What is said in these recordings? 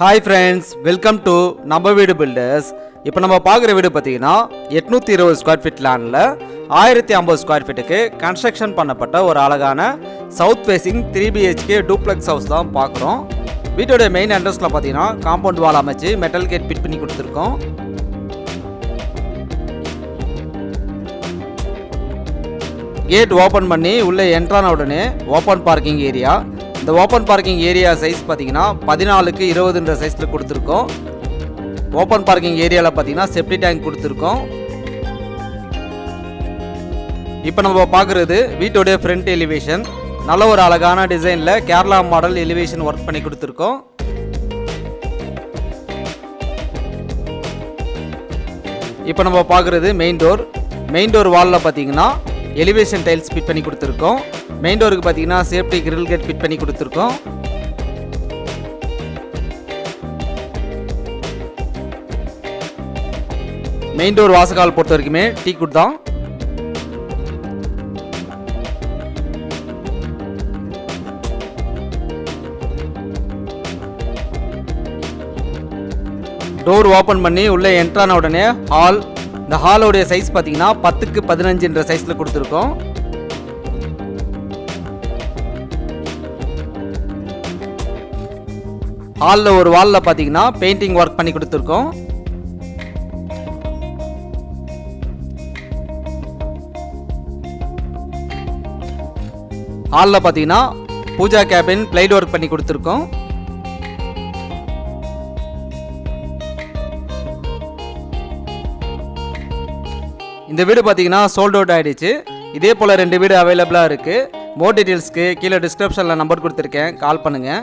Hi friends welcome to நம்ம வீடு filters இப்போ நம்ம பார்க்குற வீடு பார்த்தீங்கன்னா எட்நூற்றி இருபது ஸ்கொயர் ஃபீட் லேண்டில் ஆயிரத்தி ஐம்பது ஸ்கொயர் ஃபீட்டுக்கு கன்ஸ்ட்ரக்ஷன் பண்ணப்பட்ட ஒரு அழகான south facing three BHK duplex house தான் பார்க்குறோம். வீட்டோட மெயின் அட்ரஸில் பார்த்தீங்கன்னா காம்பவுண்ட் வால் அமைச்சு மெட்டல் கேட் ஃபிட் பண்ணி கொடுத்துருக்கோம். கேட் ஓப்பன் பண்ணி உள்ளே என்ட்ரான உடனே ஓப்பன் பார்க்கிங் ஏரியா இந்த ஓப்பன் பார்க்கிங் ஏரியா சைஸ் பார்த்தீங்கன்னா பதினாலுக்கு இருபதுன்ற சைஸில் கொடுத்துருக்கோம். ஓப்பன் பார்க்கிங் ஏரியாவில் பார்த்தீங்கன்னா செப்டி டேங்க் கொடுத்துருக்கோம். இப்போ நம்ம பார்க்குறது வீட்டோடைய ஃப்ரண்ட் எலிவேஷன் நல்ல ஒரு அழகான டிசைனில் கேரளா மாடல் எலிவேஷன் ஒர்க் பண்ணி கொடுத்துருக்கோம். இப்போ நம்ம பார்க்குறது மெயின் டோர் மெயின் டோர் வாலில் பார்த்தீங்கன்னா எலிவேஷன் டைல்ஸ் ஃபிட் பண்ணி கொடுத்துருக்கோம். மெயின் டோருக்கு பார்த்தீங்கன்னா சேஃப்டி கிரில் கேட் ஃபிட் பண்ணி கொடுத்துருக்கோம். மெயின் டோர் வாசகால் பொறுத்த வரைக்குமே டீ குட் தான். டோர் ஓப்பன் பண்ணி உள்ளே என்ட்ரான உடனே ஹால் இந்த ஹாலோடைய சைஸ் பார்த்தீங்கன்னா பத்துக்கு பதினஞ்சுன்ற சைஸில் கொடுத்துருக்கோம். ஹாலில் ஒரு வாலில் பார்த்தீங்கன்னா பெயிண்டிங் ஒர்க் பண்ணி கொடுத்துருக்கோம். ஹாலில் பார்த்தீங்கன்னா பூஜா கேபின் பிளைட் ஒர்க் பண்ணி கொடுத்துருக்கோம். இந்த வீடு பார்த்தீங்கன்னா சோல்ட் அவுட் ஆயிடுச்சு. இதே போல் ரெண்டு வீடு அவைலபிளாக இருக்குது மோர் டீட்டெயில்ஸ்க்கு கீழே டிஸ்கிரிப்ஷனில் நம்பர் கொடுத்துருக்கேன். கால் பண்ணுங்கள்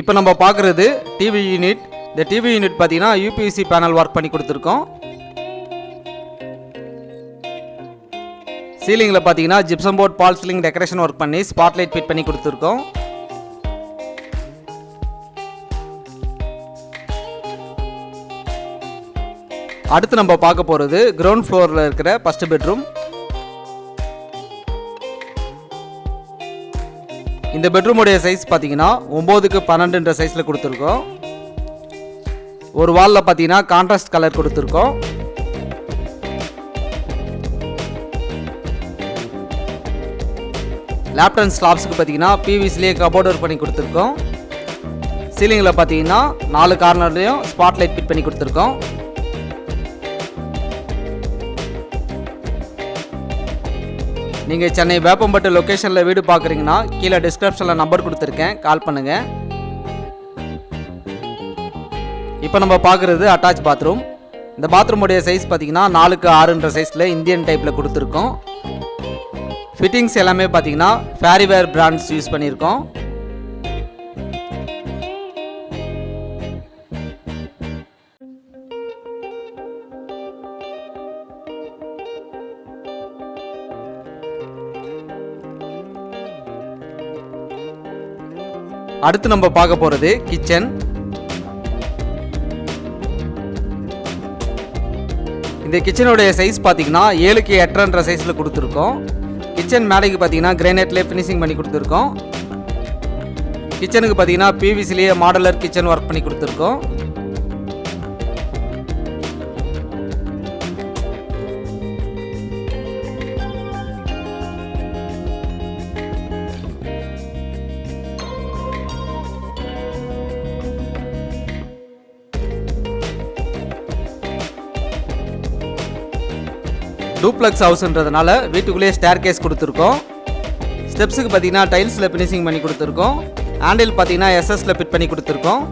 இப்போ நம்ம பார்க்குறது டிவி யூனிட் இந்த டிவி யூனிட் பார்த்தீங்கன்னா யூபிஎஸ்சி பேனல் ஒர்க் பண்ணி கொடுத்துருக்கோம். சீலிங்கில் பார்த்தீங்கன்னா gypsum board false ceiling decoration work பண்ணி ஸ்பாட்லைட் ஃபிட் பண்ணி கொடுத்துருக்கோம். அடுத்து நம்ம பார்க்க போகிறது கிரவுண்ட் ஃப்ளோரில் இருக்கிற ஃபஸ்ட்டு பெட்ரூம் இந்த பெட்ரூமுடைய சைஸ் பார்த்தீங்கன்னா ஒம்போதுக்கு பன்னெண்டுன்ற சைஸில் கொடுத்துருக்கோம். ஒரு வாலில் பார்த்தீங்கன்னா கான்ட்ராஸ்ட் கலர் கொடுத்துருக்கோம். லேப்டன் ஸ்லாப்ஸுக்கு பார்த்தீங்கன்னா பிவிசிலே கபோர்ட் ஒர்க் பண்ணி கொடுத்துருக்கோம். சீலிங்கில் பார்த்தீங்கன்னா நாலு கார்னர்லேயும் ஸ்பாட்லைட் ஃபிட் பண்ணி கொடுத்துருக்கோம். நீங்கள் சென்னை வேப்பம்பட்டு லொக்கேஷனில் வீடு பார்க்குறீங்கன்னா கீழே டிஸ்கிரிப்ஷனில் நம்பர் கொடுத்துருக்கேன். கால் பண்ணுங்கள் இப்போ நம்ம பார்க்குறது அட்டாச் பாத்ரூம் இந்த பாத்ரூமுடைய சைஸ் பார்த்தீங்கன்னா நாலுக்கு ஆறுன்ற சைஸில் இந்தியன் டைப்பில் கொடுத்துருக்கோம். ஃபிட்டிங்ஸ் எல்லாமே பார்த்தீங்கன்னா ஃபேரிவேர் பிராண்ட்ஸ் யூஸ் பண்ணியிருக்கோம். அடுத்து நம்ம பார்க்க போகிறது கிச்சன் இந்த கிச்சனுடைய சைஸ் பார்த்தீங்கன்னா ஏழுக்கு எட்டரைன்ற சைஸில் கொடுத்துருக்கோம். கிச்சன் மேடைக்கு பார்த்தீங்கன்னா கிரானைட்லேயே ஃபினிஷிங் பண்ணி கொடுத்துருக்கோம். கிச்சனுக்கு பார்த்தீங்கன்னா பிவிசிலேயே மாடலர் கிச்சன் ஒர்க் பண்ணி கொடுத்துருக்கோம். டூப்ளக்ஸ் ஹவுஸ்ன்றதுனால வீட்டுக்குள்ளேயே ஸ்டேர் கேஸ் கொடுத்துருக்கோம் ஸ்டெப்ஸுக்கு பார்த்தீங்கன்னா டைல்ஸில் ஃபினிஷிங் பண்ணி கொடுத்துருக்கோம். ஹேண்டில் பார்த்தீங்கன்னா எஸ்எஸில் ஃபிட் பண்ணி கொடுத்துருக்கோம்.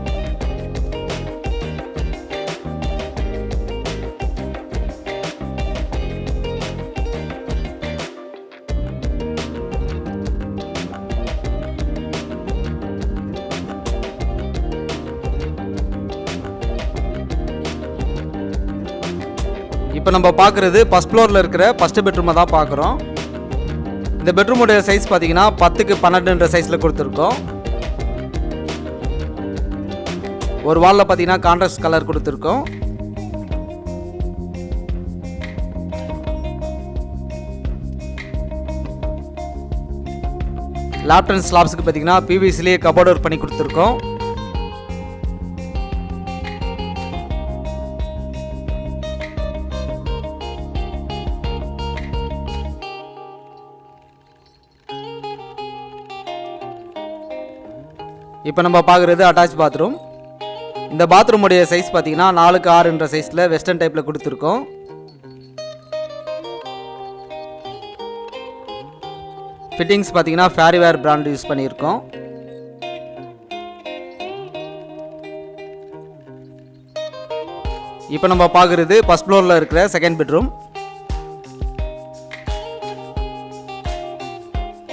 இப்போ நம்ம பார்க்குறது ஃபஸ்ட் ஃப்ளோரில் இருக்கிற ஃபஸ்ட்டு பெட்ரூமை தான் பார்க்குறோம் இந்த பெட்ரூமுடைய சைஸ் பார்த்தீங்கன்னா பத்துக்கு பன்னெண்டுன்ற சைஸில் கொடுத்துருக்கோம். ஒரு வாலில் பார்த்தீங்கன்னா கான்ட்ராஸ்ட் கலர் கொடுத்துருக்கோம். லேப்டன் ஸ்லாப்ஸுக்கு பார்த்தீங்கன்னா பிவிசிலேயே கபோர்ட் ஒர்க் பண்ணி கொடுத்துருக்கோம். இப்போ நம்ம பார்க்குறது அட்டாச் பாத்ரூம் இந்த பாத்ரூமுடைய சைஸ் பார்த்தீங்கன்னா நாலுக்கு ஆறுன்ற சைஸில் வெஸ்டர்ன் டைப்பில் கொடுத்துருக்கோம். ஃபிட்டிங்ஸ் பார்த்தீங்கன்னா ஃபேரிவேர் பிராண்ட் யூஸ் பண்ணியிருக்கோம். இப்போ நம்ம பார்க்குறது ஃபஸ்ட் ஃப்ளோரில் இருக்கிற செகண்ட் பெட்ரூம்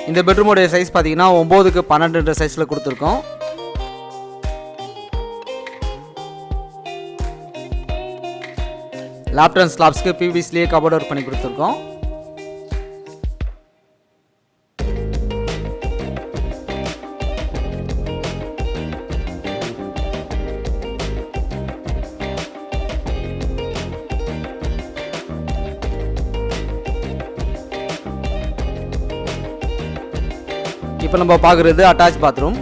இந்த பெட்ரூமுடைய சைஸ் பார்த்தீங்கன்னா ஒம்போதுக்கு பன்னெண்டுன்ற சைஸில் கொடுத்துருக்கோம். லேப்டன் ஸ்லாப்ஸ்க்கு பிவிஸ்லேயே கபோர்ட் ஒர்க் பண்ணி கொடுத்துருக்கோம். இப்போ நம்ம பார்க்குறது அட்டாச் பாத்ரூம்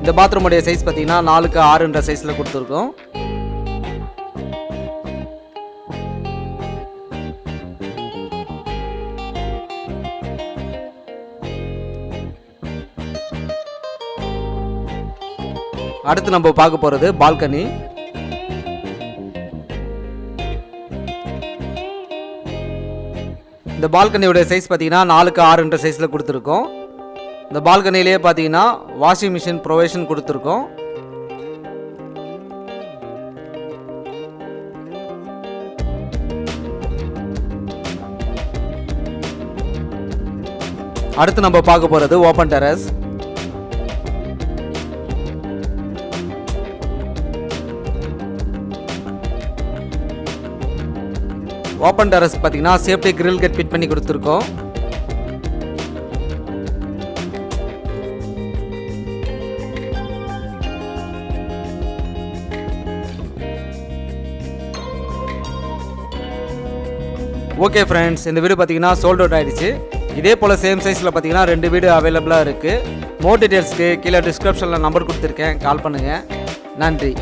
இந்த பாத்ரூமுடைய சைஸ் பார்த்தீங்கன்னா நாலுக்கு ஆறுன்ற சைஸில் கொடுத்துருக்கோம். அடுத்து நம்ம பார்க்க போகிறது பால்கனி. இந்த பால்கனியோட சைஸ் பார்த்தீங்கன்னா நாலுக்கு ஆறுன்ற சைஸில் கொடுத்துருக்கோம். இந்த பால்கனிலேயே பார்த்தீங்கன்னா வாஷிங் மிஷின் ப்ரொவேஷன் கொடுத்துருக்கோம். அடுத்து நம்ம பார்க்க போகிறது ஓப்பன் டெரஸ் ஓப்பன் டெரஸ் பார்த்தீங்கன்னா சேஃப்டி கிரில் கட் ஃபிட் பண்ணி கொடுத்துருக்கோம். ஓகே ஃப்ரெண்ட்ஸ் இந்த வீடு பார்த்தீங்கன்னா சோல்ட் அவுட் ஆயிடுச்சு. இதே போல் சேம் சைஸில் பார்த்தீங்கன்னா ரெண்டு வீடு அவைலபிளாக இருக்குது மோர் டீட்டெயில்ஸ்க்கு கீழே டிஸ்கிரிப்ஷனில் நம்பர் கொடுத்துருக்கேன். கால் பண்ணுங்கள் நன்றி.